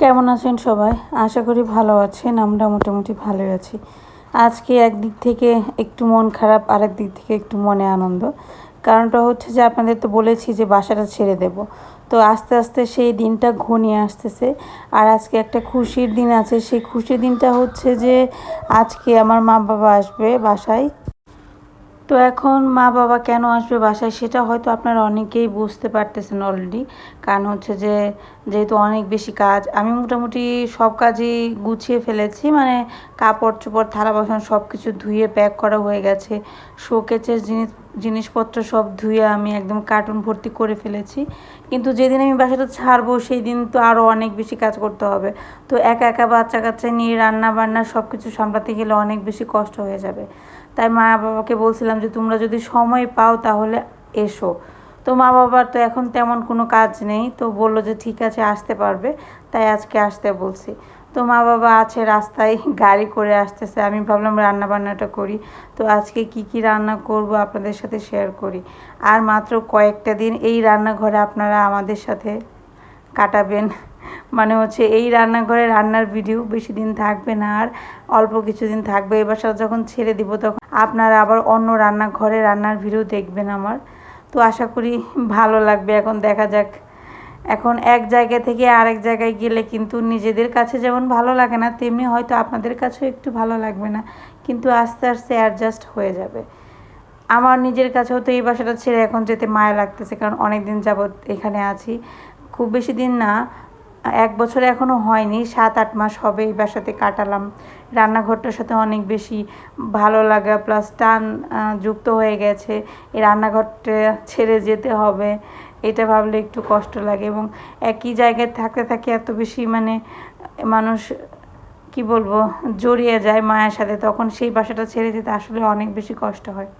কেমন আছেন সবাই? আশা করি ভালো আছেন, আমরা মোটামুটি ভালোই আছি। আজকে একদিক থেকে একটু মন খারাপ আর দিক থেকে একটু মনে আনন্দ। কারণটা হচ্ছে যে আপনাদের তো বলেছি যে বাসাটা ছেড়ে দেব। তো আস্তে আস্তে সেই দিনটা ঘনিয়ে আসতেছে। আর আজকে একটা খুশির দিন আছে। সেই খুশির দিনটা হচ্ছে যে আজকে আমার মা বাবা আসবে বাসায়। তো এখন মা বাবা কেন আসবে বাসায় সেটা হয়তো আপনারা অনেকেই বুঝতে পারতেছেন অলরেডি কারণ হচ্ছে যে, যেহেতু অনেক বেশি কাজ, আমি মোটামুটি সব কাজই গুছিয়ে ফেলেছি মানে কাপড় চোপড়, থালা বাসন সব কিছু ধুয়ে প্যাক করা হয়ে গেছে। শোকেচের জিনিস, জিনিসপত্র সব ধুয়ে আমি একদম কার্টুন ভর্তি করে ফেলেছি। কিন্তু যেদিন আমি বাসাটা ছাড়বো সেই দিন তো আরও অনেক বেশি কাজ করতে হবে। তো একা একা বাচ্চা কাচ্চা নিয়ে রান্না বান্না সব কিছু সামলাতে গেলে অনেক বেশি কষ্ট হয়ে যাবে। তাই মা বাবাকে বলছিলাম যে তোমরা যদি সময় পাও তাহলে এসো। তো মা বাবার তো এখন তেমন কোনো কাজ নেই, তো বলল যে ঠিক আছে, আসতে পারবে। তাই আজকে আসতে বলছি। তো মা বাবা আছে রাস্তায়, গাড়ি করে আসতেছে। আমি ভাবলাম রান্না বান্নাটা করি। তো আজকে কি কি রান্না করব আপনাদের সাথে শেয়ার করি। আর মাত্র কয়েকটা দিন এই রান্নাঘরে আপনারা আমাদের সাথে কাটাবেন। মানে হচ্ছে এই রান্নাঘরে রান্নার ভিডিও বেশি দিন থাকবে না আর অল্প কিছুদিন থাকবে। এবার যখন ছেড়ে দিব তখন আপনারা আবার অন্য রান্নাঘরে রান্নার ভিডিও দেখবেন আমার। তো আশা করি ভালো লাগবে। এখন দেখা যাক। এখন এক জায়গা থেকে আরেক জায়গায় গেলে কিন্তু নিজেদের কাছে যেমন ভালো লাগে না, তেমনি হয়তো আপনাদের কাছেও একটু ভালো লাগবে না। কিন্তু আস্তে আস্তে অ্যাডজাস্ট হয়ে যাবে। আমার নিজের কাছেও তো এই বাসাটা ছেড়ে এখন যেতে মায়া লাগতেছে, কারণ অনেক দিন যাবৎ এখানে আছি। খুব বেশি দিন না এক বছর এখনও হয়নি, সাত, আট মাস হবে এই বাসাতে কাটালাম। রান্নাঘরটার সাথে অনেক বেশি ভালো লাগা প্লাস টান যুক্ত হয়ে গেছে। এই রান্নাঘরটা ছেড়ে যেতে হবে, এটা ভাবলে একটু কষ্ট লাগে এবং একই জায়গায় থাকতে থাকে এত বেশি মানে মানুষ, কি বলব, জড়িয়ে যায় মায়ের সাথে, তখন সেই বাসাটা ছেড়ে যেতে আসলে অনেক বেশি কষ্ট হয়।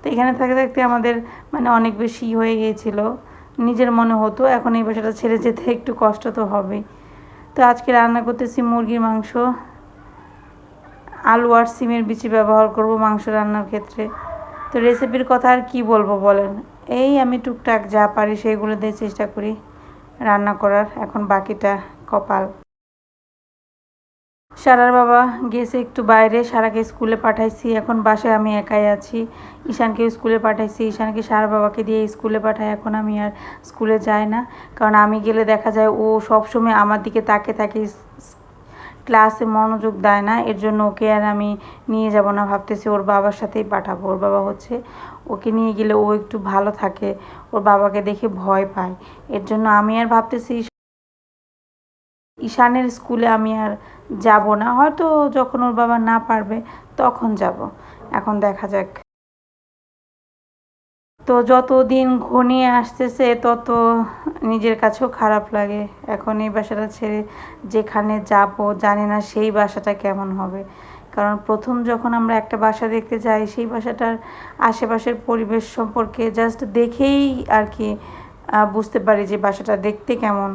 তো এখানে থাকতে থাকতে আমাদের মানে অনেক বেশি হয়ে গিয়েছিল। নিজের মনে হতো, এখন এই বাসাটা ছেড়ে যেতে একটু কষ্ট তো হবে তো আজকে রান্না করতেছি মুরগির মাংস। আলু আর সিমের বিচি ব্যবহার করব মাংস রান্নার ক্ষেত্রে। তো রেসিপির কথা আর কী বলব বলেন? এই আমি টুকটাক যা পারি সেইগুলো দিয়ে চেষ্টা করি রান্না করার। এখন বাকিটা কপাল। সারার বাবা গেছে একটু বাইরে, সারাকে স্কুলে পাঠাইছি। এখন বাসায় আমি একাই আছি। ঈশানকে স্কুলে পাঠাইছি। ঈশানকে সারা বাবাকে দিয়ে স্কুলে পাঠাই এখন আমি আর স্কুলে যাই না। কারণ আমি গেলে দেখা যায় ও সবসময় আমার দিকে তাকে তাকে ক্লাসে মনোযোগ দেয় না। এর জন্য ওকে আর আমি নিয়ে যাব না। ভাবতেছি ওর বাবার সাথেই পাঠাবো। ওর বাবা হচ্ছে, ওকে নিয়ে গেলে ও একটু ভালো থাকে। ওর বাবাকে দেখে ভয় পায়। এর জন্য আমি আর ভাবতেছি ঈশানের স্কুলে আমি আর যাব না। হয়তো যখন ওর বাবা না পারবে তখন যাব। এখন দেখা যাক। তো যত দিন ঘনিয়ে আসতেছে, তত নিজের কাছেও খারাপ লাগে। এখন এই বাসাটা ছেড়ে যেখানে যাব, জানি না সেই বাসাটা কেমন হবে। কারণ প্রথম যখন আমরা একটা বাসা দেখতে যাই, সেই বাসাটার আশেপাশের পরিবেশ সম্পর্কে জাস্ট দেখেই আর কি বুঝতে পারি যে বাসাটা দেখতে কেমন।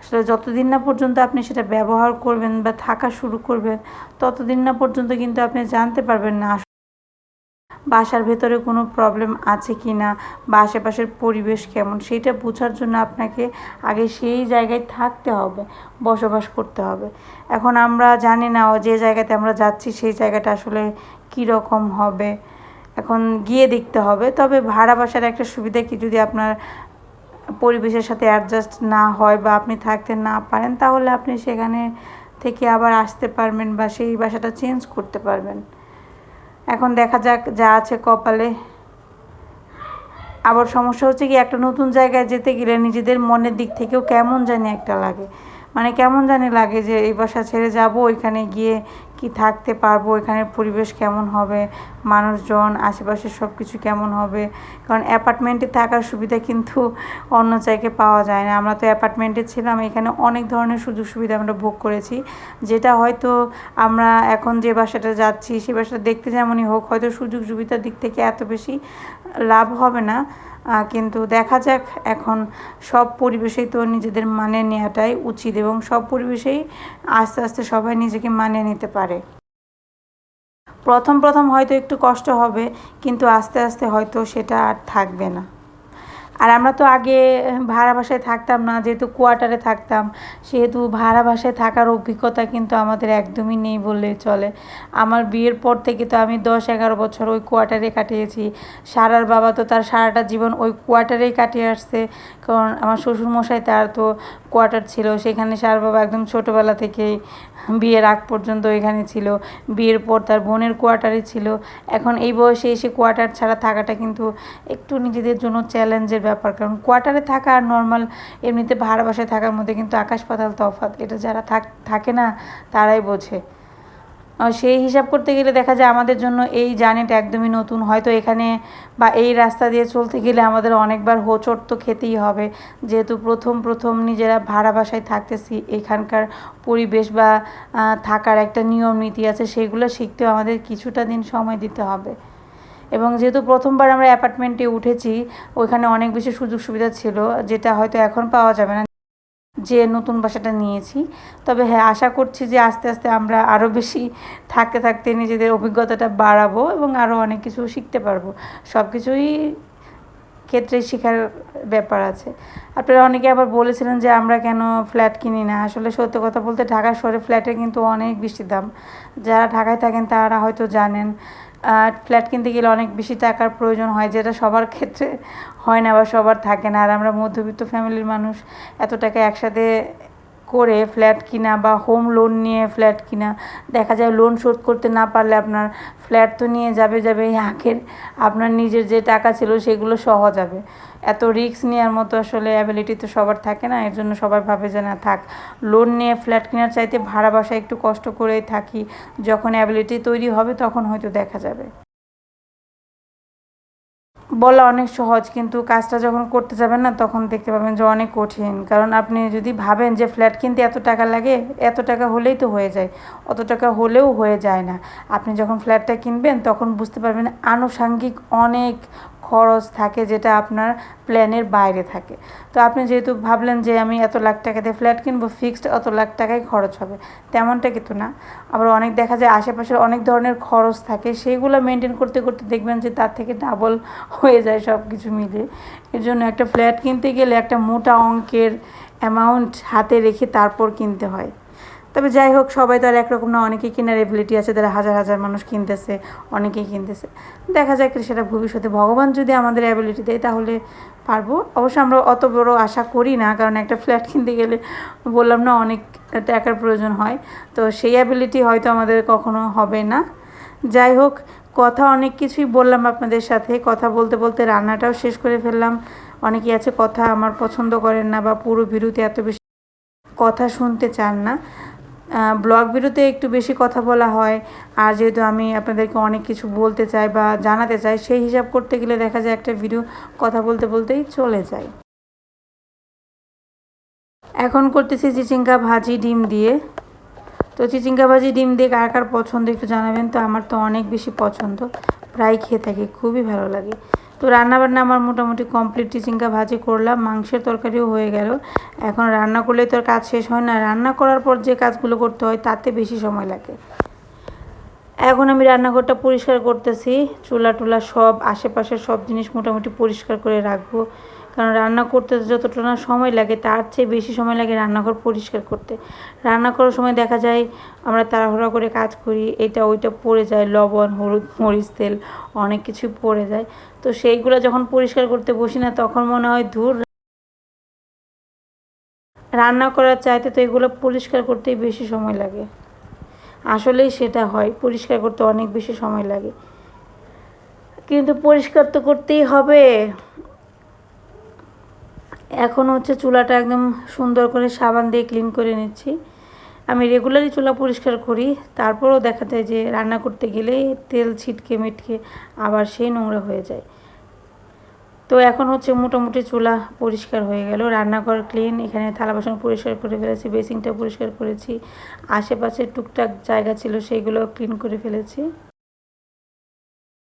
আসলে যতদিন না পর্যন্ত আপনি সেটা ব্যবহার করবেন বা থাকা শুরু করবেন, ততদিন না পর্যন্ত কিন্তু আপনি জানতে পারবেন না বাসার ভেতরে কোনো প্রবলেম আছে কি না বা আশেপাশের পরিবেশ কেমন, সেইটা বোঝার জন্য আপনাকে আগে সেই জায়গায় থাকতে হবে, বসবাস করতে হবে। এখন আমরা জানি না যে জায়গাতে আমরা যাচ্ছি সেই জায়গাটা আসলে কী রকম হবে। এখন গিয়ে দেখতে হবে, তবে ভাড়া বাসার একটা সুবিধা কি? যদি আপনার পরিবেশের সাথে অ্যাডজাস্ট না হয় বা আপনি থাকতে না পারেন, তাহলে আপনি সেখানে থেকে আবার আসতে পারবেন বা সেই বাসাটা চেঞ্জ করতে পারবেন। এখন দেখা যাক যা আছে কপালে। আবার সমস্যা হচ্ছে কি, একটা নতুন জায়গায় যেতে গেলে নিজেদের মনের দিক থেকেও কেমন জানি একটা লাগে। মানে কেমন জানি লাগে যে, এই বাসা ছেড়ে যাব, ওইখানে গিয়ে কি থাকতে পারব, এখানের পরিবেশ কেমন হবে, মানুষজন আশেপাশে সব কিছু কেমন হবে? কারণ অ্যাপার্টমেন্টে থাকার সুবিধা কিন্তু অন্য জায়গায় পাওয়া যায় না। আমরা তো অ্যাপার্টমেন্টে ছিলাম, এখানে অনেক ধরনের সুযোগ সুবিধা আমরা ভোগ করেছি। যেটা হয়তো আমরা এখন যে বাসাটা যাচ্ছি, সে বাসাটা দেখতে যেমনই হোক, হয়তো সুযোগ সুবিধার দিক থেকে এত বেশি লাভ হবে না। কিন্তু দেখা যাক এখন সব পরিবেশেই তো নিজেদের মানে নেওয়াটাই উচিত এবং সব পরিবেশেই আস্তে আস্তে সবাই নিজেকে মানে নিতে পারে। প্রথম প্রথম হয়তো একটু কষ্ট হবে কিন্তু আস্তে আস্তে হয়তো সেটা আর থাকবে না। আর আমরা তো আগে ভাড়া বাসায় থাকতাম না, যেহেতু কোয়ার্টারে থাকতাম, সেহেতু ভাড়া বাসায় থাকার অভিজ্ঞতা কিন্তু আমাদের একদমই নেই বললেই চলে। আমার বিয়ের পর থেকে তো আমি দশ এগারো বছর ওই কোয়ার্টারে কাটিয়েছি। সারার বাবা তো তার সারাটা জীবন ওই কোয়ার্টারেই কাটিয়ে আসছে। কারণ আমার শ্বশুরমশাই তার তো কোয়ার্টার ছিল, সেখানে সার বাবা একদম ছোটোবেলা থেকেই বিয়ের আগ পর্যন্ত এখানে ছিল। বিয়ের পর তার বোনের কোয়ার্টারে ছিল। এখন এই বয়সে এসে কোয়ার্টার ছাড়া থাকাটা কিন্তু একটু নিজেদের জন্য চ্যালেঞ্জের ব্যাপার, কারণ কোয়ার্টারে থাকা আর নর্মাল এমনিতে ভাড়া বাসায় থাকার মধ্যে কিন্তু আকাশ পাতাল তফাৎ, এটা যারা থাক না, তারাই বোঝে। সেই হিসাব করতে গেলে দেখা যায় আমাদের জন্য এই জার্নিটা একদমই নতুন। হয়তো এখানে বা এই রাস্তা দিয়ে চলতে গেলে আমাদের অনেকবার হোচট তো খেতেই হবে। যেহেতু প্রথম প্রথম নিজেরা ভাড়া বাসায় থাকতেছি, এখানকার পরিবেশ বা থাকার একটা নিয়ম নীতি আছে, সেগুলো শিখতেও আমাদের কিছুটা দিন সময় দিতে হবে। এবং যেহেতু প্রথমবার আমরা অ্যাপার্টমেন্টে উঠেছি, ওইখানে অনেক বেশি সুযোগ সুবিধা ছিল, যেটা হয়তো এখন পাওয়া যাবে না, যে নতুন বাসাটা নিয়েছি। তবে হ্যাঁ আশা করছি যে আস্তে আস্তে আমরা আরও বেশি থাকতে থাকতে নিজেদের অভিজ্ঞতাটা বাড়াবো এবং আরও অনেক কিছু শিখতে পারব। সব কিছুই ক্ষেত্রে শেখার ব্যাপার আছে। আপনারা অনেকে আবার বলেছিলেন যে আমরা কেন ফ্ল্যাট কিনি না? আসলে সত্য কথা বলতে ঢাকা শহরে ফ্ল্যাটের কিন্তু অনেক বেশি দাম। যারা ঢাকায় থাকেন তারা হয়তো জানেন আর ফ্ল্যাট কিনতে গেলে অনেক বেশি টাকার প্রয়োজন হয়, যেটা সবার ক্ষেত্রে হয় না বা সবার থাকে না। আর আমরা মধ্যবিত্ত ফ্যামিলির মানুষ এত টাকা একসাথে করে ফ্ল্যাট কিনা বা হোম লোন নিয়ে ফ্ল্যাট কিনা, দেখা যায় লোন শোধ করতে না পারলে আপনার ফ্ল্যাট তো নিয়ে যাবে যাবে আখের আপনার নিজের যে টাকা ছিল সেগুলো সহ যাবে। এত রিস্ক নেওয়ার মতো আসলে অ্যাবিলিটি তো সবার থাকে না, এর জন্য সবাই ভাবে যে না থাক। লোন নিয়ে ফ্ল্যাট কেনার চাইতে ভাড়া বাসায় একটু কষ্ট করেই থাকি, যখন অ্যাবিলিটি তৈরি হবে তখন হয়তো দেখা যাবে। বলা অনেক সহজ, কিন্তু কাজটা যখন করতে যাবেন না, তখন দেখতে পাবেন যে অনেক কঠিন। কারণ আপনি যদি ভাবেন যে ফ্ল্যাট কিনতে এত টাকা লাগে, এত টাকা হলেই তো হয়ে যায়, অত টাকা হলেও হয়ে যায় না। আপনি যখন ফ্ল্যাটটা কিনবেন, তখন বুঝতে পারবেন আনুষাঙ্গিক অনেক খরচ থাকে যেটা আপনার প্ল্যানের বাইরে থাকে। তো আপনি যেহেতু ভাবলেন যে আমি এত লাখ টাকা দিয়ে ফ্ল্যাট কিনবো, ফিক্সড অত লাখ টাকাই খরচ হবে, তেমনটা কিন্তু না। আবার অনেক দেখা যায় আশেপাশের অনেক ধরনের খরচ থাকে, সেইগুলো মেনটেন করতে করতে দেখবেন যে তার থেকে ডাবল হয়ে যায় সব কিছু মিলে এর জন্য একটা ফ্ল্যাট কিনতে গেলে একটা মোটা অঙ্কের অ্যামাউন্ট হাতে রেখে তারপর কিনতে হয়। তবে যাই হোক, সবাই তো আর একরকম না, অনেকেই কেনার এবিলিটি আছে, তারা হাজার হাজার মানুষ কিনতেছে, অনেকেই কিনতেছে। দেখা যাক সেটা ভবিষ্যতে ভগবান যদি আমাদের অ্যাবিলিটি দেয়, তাহলে পারব। অবশ্য আমরা অত বড় আশা করি না, কারণ একটা ফ্ল্যাট কিনতে গেলে বললাম না, অনেক টাকার প্রয়োজন হয়। তো সেই অ্যাবিলিটি হয়তো আমাদের কখনো হবে না। যাই হোক, কথা অনেক কিছুই বললাম আপনাদের সাথে। কথা বলতে বলতে রান্নাটাও শেষ করে ফেললাম। অনেকেই আছে, কথা আমার পছন্দ করেন না বা পুরো ভিডিওতে এত বেশি কথা শুনতে চান না। ব্লগ ভিডিওতে একটু বেশি কথা বলা হয়। আর যেহেতু আমি আপনাদেরকে অনেক কিছু বলতে চাই বা জানাতে চাই, সেই হিসাব করতে গেলে দেখা যায় একটা ভিডিও কথা বলতে বলতেই চলে যায়। এখন করতেছি চিচিঙ্গা ভাজি ডিম দিয়ে। তো চিচিঙ্গা ভাজি ডিম দিয়ে কার কার পছন্দ একটু জানাবেন। তো আমার তো অনেক বেশি পছন্দ। প্রায় খেয়ে থাকি, খুবই ভালো লাগে। তো রান্নাবান্না আমার মোটামুটি কমপ্লিট চিচিঙ্গা ভাজি করলাম, মাংসের তরকারিও হয়ে গেল। এখন রান্না করলে তো কাজ শেষ হয় না। রান্না করার পর যে কাজগুলো করতে হয়, তাতে বেশি সময় লাগে। এখন আমি রান্নাঘরটা পরিষ্কার করতেছি। চুলা টুলা সব, আশেপাশের সব জিনিস মোটামুটি পরিষ্কার করে রাখব। কারণ রান্না করতে যতটা না সময় লাগে, তার চেয়ে বেশি সময় লাগে রান্নাঘর পরিষ্কার করতে। রান্না করার সময় দেখা যায় আমরা তাড়াহুড়া করে কাজ করি, এটা ওইটা পড়ে যায়, লবণ, হলুদ, মরিচ, তেল, অনেক কিছু পড়ে যায়। তো সেইগুলো যখন পরিষ্কার করতে বসি না, তখন মনে হয় ধূর, রান্না করার চাইতে তো এগুলো পরিষ্কার করতেই বেশি সময় লাগে। আসলেই সেটা হয়, পরিষ্কার করতে অনেক বেশি সময় লাগে। কিন্তু পরিষ্কার তো করতেই হবে। এখন হচ্ছে চুলাটা একদম সুন্দর করে সাবান দিয়ে ক্লিন করে নিচ্ছি। আমি রেগুলারই চুলা পরিষ্কার করি, তারপরও দেখা যায় যে রান্না করতে গেলে তেল ছিটকে মিটকে আবার সেই নোংরা হয়ে যায়। তো এখন হচ্ছে মোটামুটি চুলা পরিষ্কার হয়ে গেল, রান্নাঘর ক্লিন এখানে থালা বাসন পরিষ্কার করে ফেলেছি বেসিংটা পরিষ্কার করেছি, আশেপাশে টুকটাক জায়গা ছিল সেইগুলো ক্লিন করে ফেলেছি।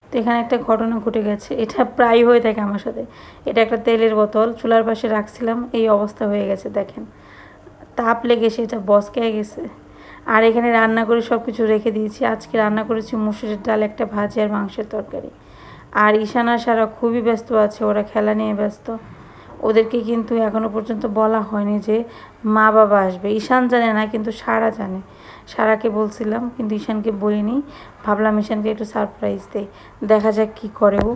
তো এখানে একটা ঘটনা ঘটে গেছে। এটা প্রায় হয়ে থাকে আমার সাথে। এটা একটা তেলের বোতল, চুলার পাশে রাখছিলাম, এই অবস্থা হয়ে গেছে, দেখেন। তাপ লেগে সেটা বসকে গেছে। আর এখানে রান্না করে সব কিছু রেখে দিয়েছি। আজকে রান্না করেছি মুসুরের ডাল, একটা ভাজি আর মাংসের তরকারি। আর ঈশানা সারা খুবই ব্যস্ত আছে, ওরা খেলা নিয়ে ব্যস্ত। ওদেরকে কিন্তু এখনও পর্যন্ত বলা হয়নি যে মা বাবা আসবে। ঈশান জানে না, কিন্তু সারা জানে। সারাকে বলছিলাম, কিন্তু ঈশানকে বলিনি। ভাবলাম ঈশানকে একটু সারপ্রাইজ দেই। দেখা যাক কী করে ও।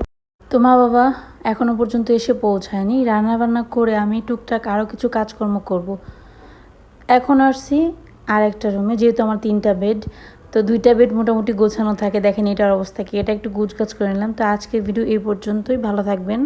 তো মা বাবা, এখনও পর্যন্ত এসে পৌঁছায়নি। রান্না বান্না করে আমি টুকটাক আরও কিছু কাজকর্ম করব। এখন আসছি আর একটা রুমে যেহেতু আমার তিনটা বেড তো দুইটা বেড মোটামুটি গোছানো থাকে। দেখেন এটার অবস্থা কি। এটা একটু গুছ গাছ করে নিলাম। তো আজকের ভিডিও এই পর্যন্তই। ভালো থাকবেন।